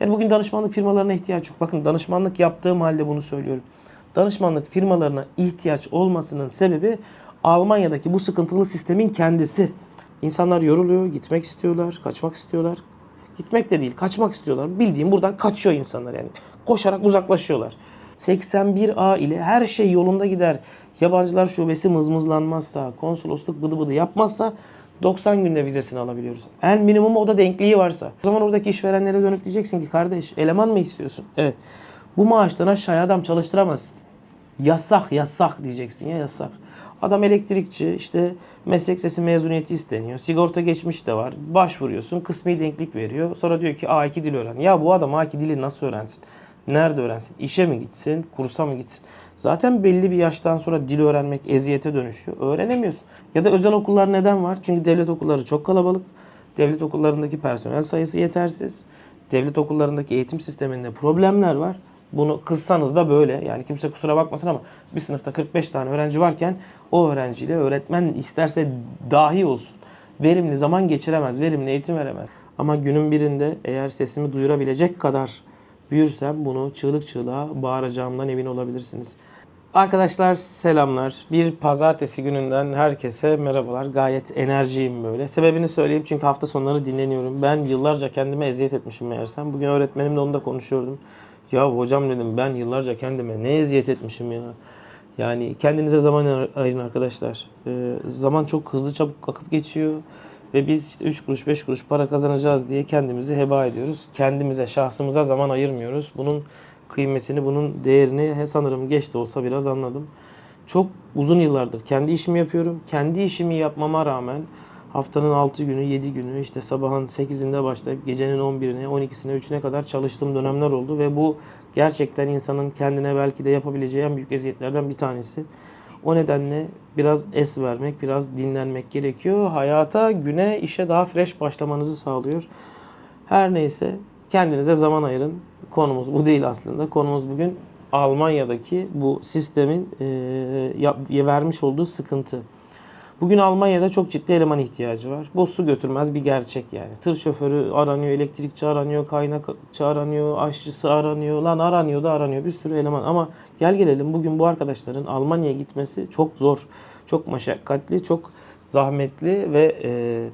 Yani bugün danışmanlık firmalarına ihtiyaç yok. Bakın danışmanlık yaptığım halde bunu söylüyorum. Danışmanlık firmalarına ihtiyaç olmasının sebebi Almanya'daki bu sıkıntılı sistemin kendisi. İnsanlar yoruluyor, gitmek istiyorlar, kaçmak istiyorlar. Gitmek de değil, kaçmak istiyorlar. Bildiğim buradan kaçıyor insanlar yani. Koşarak uzaklaşıyorlar. 81A ile her şey yolunda gider. Yabancılar şubesi mızmızlanmazsa, konsolosluk bıdı bıdı yapmazsa 90 günde vizesini alabiliyoruz. En minimum o da denkliği varsa. O zaman oradaki işverenlere dönüp diyeceksin ki kardeş eleman mı istiyorsun? Evet. Bu maaştan aşağıya adam çalıştıramazsın. Yasak yasak diyeceksin ya yasak. Adam elektrikçi işte meslek sesi mezuniyeti isteniyor. Sigorta geçmiş de var. Başvuruyorsun kısmi denklik veriyor. Sonra diyor ki A2 dil öğren. Ya bu adam A2 dili nasıl öğrensin? Nerede öğrensin? İşe mi gitsin? Kursa mı gitsin? Zaten belli bir yaştan sonra dil öğrenmek eziyete dönüşüyor. Öğrenemiyorsun. Ya da özel okullar neden var? Çünkü devlet okulları çok kalabalık. Devlet okullarındaki personel sayısı yetersiz. Devlet okullarındaki eğitim sisteminde problemler var. Bunu kızsanız da böyle. Yani kimse kusura bakmasın ama bir sınıfta 45 tane öğrenci varken o öğrenciyle öğretmen isterse dahi olsun. Verimli zaman geçiremez, verimli eğitim veremez. Ama günün birinde eğer sesimi duyurabilecek kadar büyürsem bunu çığlık çığlığa bağıracağımdan emin olabilirsiniz. Arkadaşlar selamlar. Bir pazartesi gününden herkese merhabalar. Gayet enerjiyim böyle. Sebebini söyleyeyim çünkü hafta sonları dinleniyorum. Ben yıllarca kendime eziyet etmişim meğersem. Bugün öğretmenimle onu da konuşuyordum. Ya hocam dedim ben yıllarca kendime ne eziyet etmişim ya. Yani kendinize zaman ayırın arkadaşlar. Ee, zaman çok hızlı çabuk akıp geçiyor. Ve biz işte 3 kuruş 5 kuruş para kazanacağız diye kendimizi heba ediyoruz. Kendimize, şahsımıza zaman ayırmıyoruz. Bunun kıymetini, bunun değerini he, sanırım geç de olsa biraz anladım. Çok uzun yıllardır kendi işimi yapıyorum. Kendi işimi yapmama rağmen haftanın 6 günü, 7 günü işte sabahın 8'inde başlayıp gecenin 11'ine, 12'sine, 3'üne kadar çalıştığım dönemler oldu ve bu gerçekten insanın kendine belki de yapabileceği en büyük eziyetlerden bir tanesi. O nedenle biraz es vermek, biraz dinlenmek gerekiyor. Hayata, güne, işe daha fresh başlamanızı sağlıyor. Her neyse kendinize zaman ayırın. Konumuz bu değil aslında. Konumuz bugün Almanya'daki bu sistemin e, vermiş olduğu sıkıntı. Bugün Almanya'da çok ciddi eleman ihtiyacı var. Bu su götürmez bir gerçek yani. Tır şoförü aranıyor, elektrikçi aranıyor, kaynakçı aranıyor, aşçısı aranıyor. Lan aranıyor da aranıyor bir sürü eleman. Ama gel gelelim bugün bu arkadaşların Almanya'ya gitmesi çok zor. Çok meşakkatli, çok zahmetli ve e,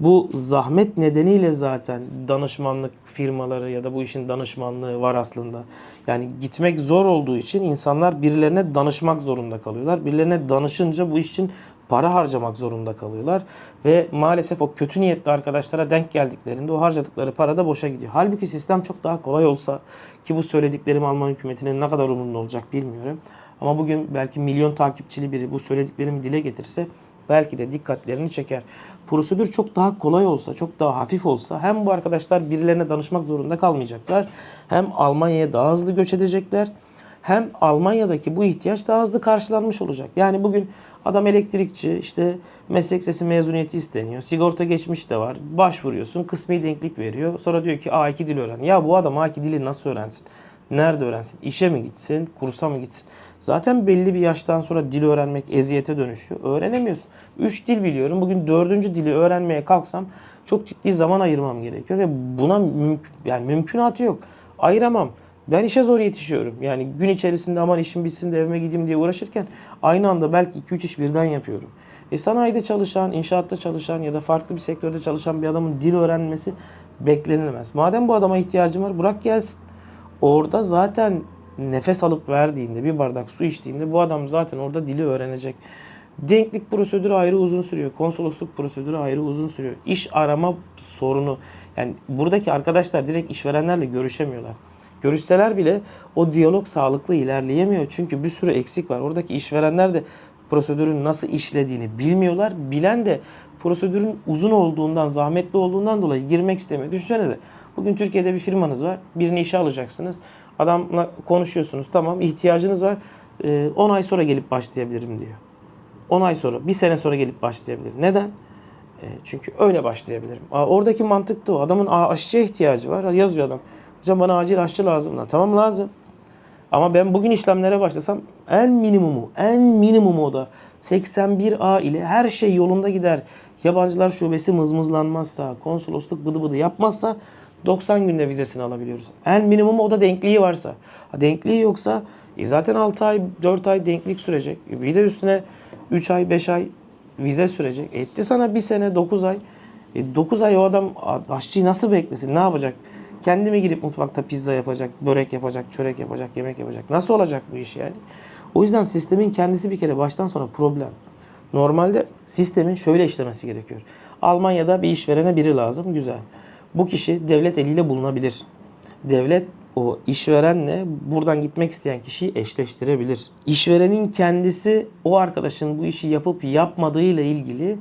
bu zahmet nedeniyle zaten danışmanlık firmaları ya da bu işin danışmanlığı var aslında. Yani gitmek zor olduğu için insanlar birilerine danışmak zorunda kalıyorlar. Birilerine danışınca bu iş için para harcamak zorunda kalıyorlar. Ve maalesef o kötü niyetli arkadaşlara denk geldiklerinde o harcadıkları para da boşa gidiyor. Halbuki sistem çok daha kolay olsa ki bu söylediklerim Alman hükümetinin ne kadar umurunda olacak bilmiyorum. Ama bugün belki milyon takipçili biri bu söylediklerimi dile getirse belki de dikkatlerini çeker. Prosedür çok daha kolay olsa, çok daha hafif olsa hem bu arkadaşlar birilerine danışmak zorunda kalmayacaklar. Hem Almanya'ya daha hızlı göç edecekler. Hem Almanya'daki bu ihtiyaç daha hızlı karşılanmış olacak. Yani bugün adam elektrikçi, işte meslek sesi mezuniyeti isteniyor. Sigorta geçmiş de var. Başvuruyorsun, kısmi denklik veriyor. Sonra diyor ki A2 dil öğren. Ya bu adam A2 dili nasıl öğrensin? Nerede öğrensin? İşe mi gitsin? Kursa mı gitsin? Zaten belli bir yaştan sonra dil öğrenmek eziyete dönüşüyor. Öğrenemiyorsun. Üç dil biliyorum. Bugün dördüncü dili öğrenmeye kalksam çok ciddi zaman ayırmam gerekiyor ve buna mümkün yani mümkünatı yok. Ayıramam. Ben işe zor yetişiyorum. Yani gün içerisinde aman işim bitsin de evime gideyim diye uğraşırken aynı anda belki 2-3 iş birden yapıyorum. E sanayide çalışan, inşaatta çalışan ya da farklı bir sektörde çalışan bir adamın dil öğrenmesi beklenilemez. Madem bu adama ihtiyacım var bırak gelsin. Orada zaten nefes alıp verdiğinde, bir bardak su içtiğinde bu adam zaten orada dili öğrenecek. Denklik prosedürü ayrı uzun sürüyor. Konsolosluk prosedürü ayrı uzun sürüyor. İş arama sorunu. Yani buradaki arkadaşlar direkt işverenlerle görüşemiyorlar. Görüşseler bile o diyalog sağlıklı ilerleyemiyor. Çünkü bir sürü eksik var. Oradaki işverenler de prosedürün nasıl işlediğini bilmiyorlar. Bilen de prosedürün uzun olduğundan, zahmetli olduğundan dolayı girmek istemiyor. Düşünsenize. Bugün Türkiye'de bir firmanız var. Birini işe alacaksınız. Adamla konuşuyorsunuz. Tamam ihtiyacınız var. Ee, 10 ay sonra gelip başlayabilirim diyor. 10 ay sonra, bir sene sonra gelip başlayabilirim. Neden? E, çünkü öyle başlayabilirim. Oradaki mantık da o. Adamın aşçıya ihtiyacı var. Yazıyor adam. Hocam bana acil aşçı lazım. Lan, tamam lazım. Ama ben bugün işlemlere başlasam en minimumu, en minimumu o da 81A ile her şey yolunda gider. Yabancılar şubesi mızmızlanmazsa, konsolosluk bıdı bıdı yapmazsa 90 günde vizesini alabiliyoruz. En minimum o da denkliği varsa. Ha, denkliği yoksa e zaten 6 ay 4 ay denklik sürecek. E bir de üstüne 3 ay 5 ay vize sürecek. Etti sana bir sene 9 ay. E 9 ay o adam aşçıyı nasıl beklesin? Ne yapacak? Kendi mi girip mutfakta pizza yapacak, börek yapacak, çörek yapacak, yemek yapacak? Nasıl olacak bu iş yani? O yüzden sistemin kendisi bir kere baştan sona problem. Normalde sistemin şöyle işlemesi gerekiyor. Almanya'da bir işverene biri lazım. Güzel. Bu kişi devlet eliyle bulunabilir. Devlet o işverenle buradan gitmek isteyen kişiyi eşleştirebilir. İşverenin kendisi o arkadaşın bu işi yapıp yapmadığıyla ilgili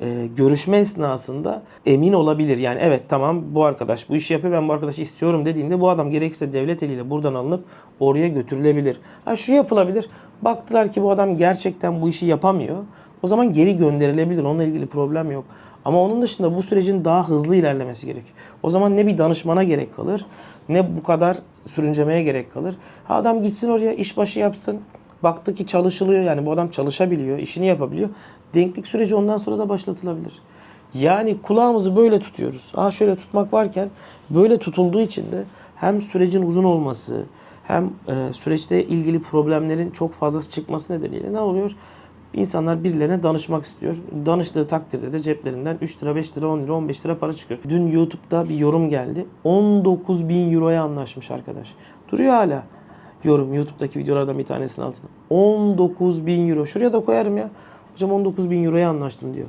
e, görüşme esnasında emin olabilir. Yani evet tamam bu arkadaş bu işi yapıyor ben bu arkadaşı istiyorum dediğinde bu adam gerekirse devlet eliyle buradan alınıp oraya götürülebilir. Ha şu yapılabilir. Baktılar ki bu adam gerçekten bu işi yapamıyor. O zaman geri gönderilebilir. Onunla ilgili problem yok. Ama onun dışında bu sürecin daha hızlı ilerlemesi gerek. O zaman ne bir danışmana gerek kalır ne bu kadar sürüncemeye gerek kalır. Ha adam gitsin oraya işbaşı yapsın. Baktı ki çalışılıyor yani bu adam çalışabiliyor, işini yapabiliyor. Denklik süreci ondan sonra da başlatılabilir. Yani kulağımızı böyle tutuyoruz. Aa şöyle tutmak varken böyle tutulduğu için de hem sürecin uzun olması hem e, süreçte ilgili problemlerin çok fazla çıkması nedeniyle ne oluyor? İnsanlar birilerine danışmak istiyor. Danıştığı takdirde de ceplerinden 3 lira, 5 lira, 10 lira, 15 lira para çıkıyor. Dün YouTube'da bir yorum geldi. 19 bin euroya anlaşmış arkadaş. Duruyor hala yorum YouTube'daki videolardan bir tanesinin altına. 19 bin euro. Şuraya da koyarım ya. Hocam 19 bin euroya anlaştım diyor.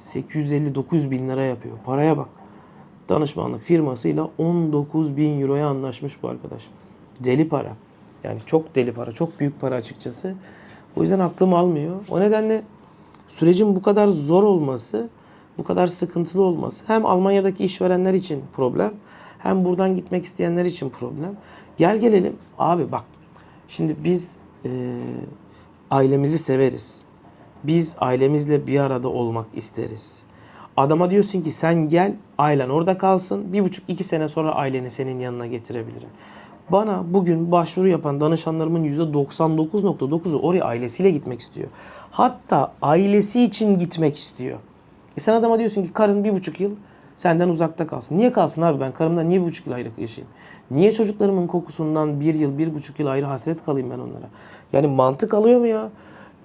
850-900 bin lira yapıyor. Paraya bak. Danışmanlık firmasıyla 19 bin euroya anlaşmış bu arkadaş. Deli para. Yani çok deli para. Çok büyük para açıkçası. O yüzden aklım almıyor. O nedenle sürecin bu kadar zor olması, bu kadar sıkıntılı olması hem Almanya'daki işverenler için problem hem buradan gitmek isteyenler için problem. Gel gelelim abi bak şimdi biz e, ailemizi severiz. Biz ailemizle bir arada olmak isteriz. Adama diyorsun ki sen gel ailen orada kalsın. Bir buçuk iki sene sonra aileni senin yanına getirebilirim. Bana bugün başvuru yapan danışanlarımın %99.9'u oraya ailesiyle gitmek istiyor. Hatta ailesi için gitmek istiyor. E sen adama diyorsun ki karın bir buçuk yıl senden uzakta kalsın. Niye kalsın abi ben karımdan niye bir buçuk yıl ayrı yaşayayım? Niye çocuklarımın kokusundan bir yıl, bir buçuk yıl ayrı hasret kalayım ben onlara? Yani mantık alıyor mu ya?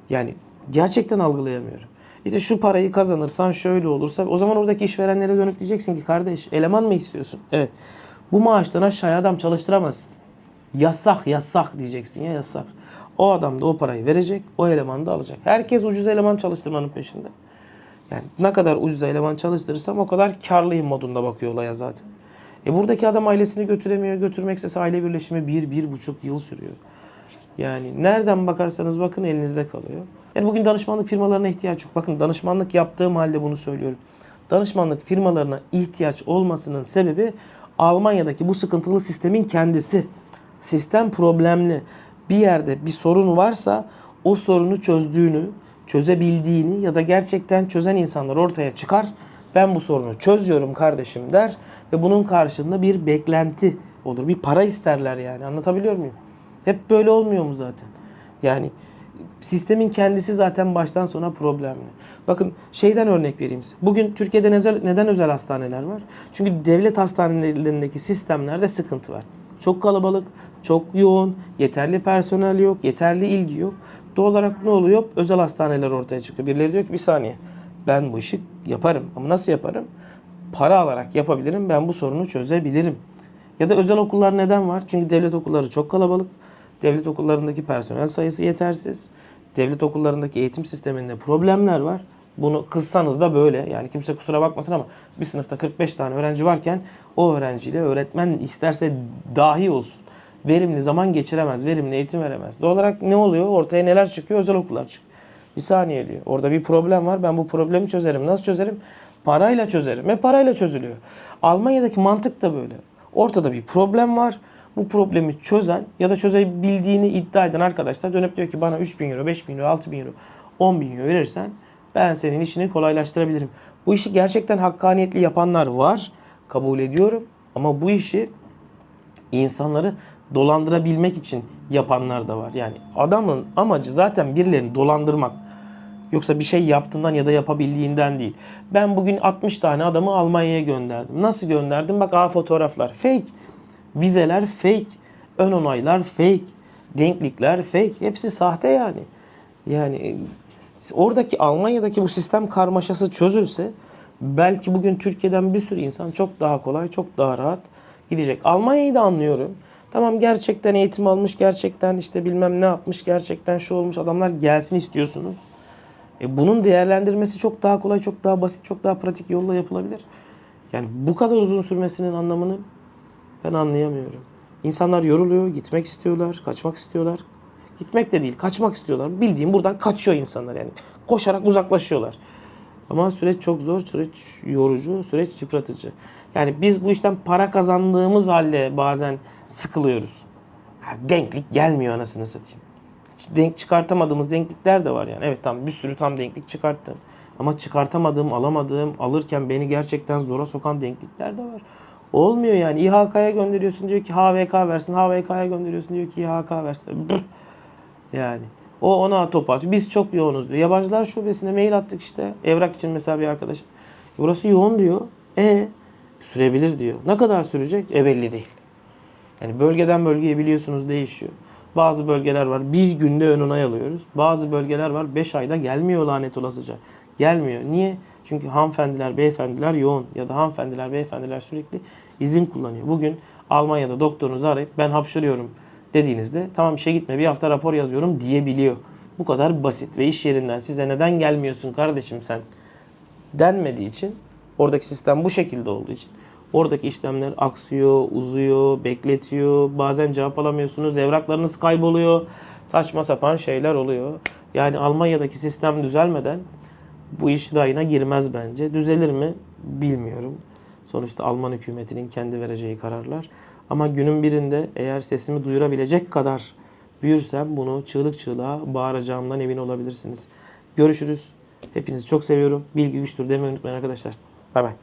Yani gerçekten algılayamıyorum. İşte şu parayı kazanırsan şöyle olursa o zaman oradaki işverenlere dönüp diyeceksin ki kardeş eleman mı istiyorsun? Evet. Bu maaştan aşağıya adam çalıştıramazsın. Yasak yasak diyeceksin ya yasak. O adam da o parayı verecek, o elemanı da alacak. Herkes ucuz eleman çalıştırmanın peşinde. Yani ne kadar ucuz eleman çalıştırırsam o kadar karlıyım modunda bakıyor olaya zaten. E buradaki adam ailesini götüremiyor. Götürmek istese aile birleşimi bir, bir buçuk yıl sürüyor. Yani nereden bakarsanız bakın elinizde kalıyor. Yani bugün danışmanlık firmalarına ihtiyaç yok. Bakın danışmanlık yaptığım halde bunu söylüyorum. Danışmanlık firmalarına ihtiyaç olmasının sebebi Almanya'daki bu sıkıntılı sistemin kendisi. Sistem problemli. Bir yerde bir sorun varsa o sorunu çözdüğünü, çözebildiğini ya da gerçekten çözen insanlar ortaya çıkar. Ben bu sorunu çözüyorum kardeşim der ve bunun karşılığında bir beklenti olur. Bir para isterler yani. Anlatabiliyor muyum? Hep böyle olmuyor mu zaten? Yani sistemin kendisi zaten baştan sona problemli. Bakın şeyden örnek vereyim size. Bugün Türkiye'de neden, neden özel hastaneler var? Çünkü devlet hastanelerindeki sistemlerde sıkıntı var. Çok kalabalık, çok yoğun, yeterli personel yok, yeterli ilgi yok. Doğal olarak ne oluyor? Özel hastaneler ortaya çıkıyor. Birileri diyor ki bir saniye ben bu işi yaparım. Ama nasıl yaparım? Para alarak yapabilirim. Ben bu sorunu çözebilirim. Ya da özel okullar neden var? Çünkü devlet okulları çok kalabalık. Devlet okullarındaki personel sayısı yetersiz. Devlet okullarındaki eğitim sisteminde problemler var. Bunu kızsanız da böyle. Yani kimse kusura bakmasın ama bir sınıfta 45 tane öğrenci varken o öğrenciyle öğretmen isterse dahi olsun. Verimli zaman geçiremez, verimli eğitim veremez. Doğal olarak ne oluyor? Ortaya neler çıkıyor? Özel okullar çıkıyor. Bir saniye diyor. Orada bir problem var. Ben bu problemi çözerim. Nasıl çözerim? Parayla çözerim. Ve parayla çözülüyor. Almanya'daki mantık da böyle. Ortada bir problem var. Bu problemi çözen ya da çözebildiğini iddia eden arkadaşlar dönüp diyor ki bana 3 bin euro, 5 bin euro, 6 bin euro, 10 bin euro verirsen ben senin işini kolaylaştırabilirim. Bu işi gerçekten hakkaniyetli yapanlar var. Kabul ediyorum. Ama bu işi insanları dolandırabilmek için yapanlar da var. Yani adamın amacı zaten birilerini dolandırmak. Yoksa bir şey yaptığından ya da yapabildiğinden değil. Ben bugün 60 tane adamı Almanya'ya gönderdim. Nasıl gönderdim? Bak aa fotoğraflar fake. Vizeler fake. Ön onaylar fake. Denklikler fake. Hepsi sahte yani. Yani oradaki Almanya'daki bu sistem karmaşası çözülse belki bugün Türkiye'den bir sürü insan çok daha kolay, çok daha rahat gidecek. Almanya'yı da anlıyorum. Tamam gerçekten eğitim almış, gerçekten işte bilmem ne yapmış, gerçekten şu olmuş adamlar gelsin istiyorsunuz. E bunun değerlendirmesi çok daha kolay, çok daha basit, çok daha pratik yolla yapılabilir. Yani bu kadar uzun sürmesinin anlamını ben anlayamıyorum. İnsanlar yoruluyor, gitmek istiyorlar, kaçmak istiyorlar. Gitmek de değil, kaçmak istiyorlar. Bildiğim buradan kaçıyor insanlar yani. Koşarak uzaklaşıyorlar. Ama süreç çok zor, süreç yorucu, süreç yıpratıcı. Yani biz bu işten para kazandığımız halde bazen sıkılıyoruz. Ha, denklik gelmiyor anasını satayım. Hiç denk çıkartamadığımız denklikler de var yani. Evet tamam bir sürü tam denklik çıkarttım. Ama çıkartamadığım, alamadığım, alırken beni gerçekten zora sokan denklikler de var. Olmuyor yani. İHK'ya gönderiyorsun diyor ki HVK versin. HVK'ya gönderiyorsun diyor ki İHK versin. Yani. O ona top atıyor. Biz çok yoğunuz diyor. Yabancılar şubesine mail attık işte. Evrak için mesela bir arkadaş. Burası yoğun diyor. E sürebilir diyor. Ne kadar sürecek? E belli değil. Yani bölgeden bölgeye biliyorsunuz değişiyor. Bazı bölgeler var bir günde ön alıyoruz. Bazı bölgeler var 5 ayda gelmiyor lanet olasıca. Gelmiyor. Niye? Çünkü hanımefendiler, beyefendiler yoğun ya da hanımefendiler, beyefendiler sürekli izin kullanıyor. Bugün Almanya'da doktorunuzu arayıp ben hapşırıyorum dediğinizde tamam işe gitme bir hafta rapor yazıyorum diyebiliyor. Bu kadar basit ve iş yerinden size neden gelmiyorsun kardeşim sen denmediği için oradaki sistem bu şekilde olduğu için oradaki işlemler aksıyor, uzuyor, bekletiyor. Bazen cevap alamıyorsunuz. Evraklarınız kayboluyor. Saçma sapan şeyler oluyor. Yani Almanya'daki sistem düzelmeden bu iş rayına girmez bence. Düzelir mi bilmiyorum. Sonuçta Alman hükümetinin kendi vereceği kararlar. Ama günün birinde eğer sesimi duyurabilecek kadar büyürsem bunu çığlık çığlığa bağıracağımdan emin olabilirsiniz. Görüşürüz. Hepinizi çok seviyorum. Bilgi güçtür demeyi unutmayın arkadaşlar. Bay bay.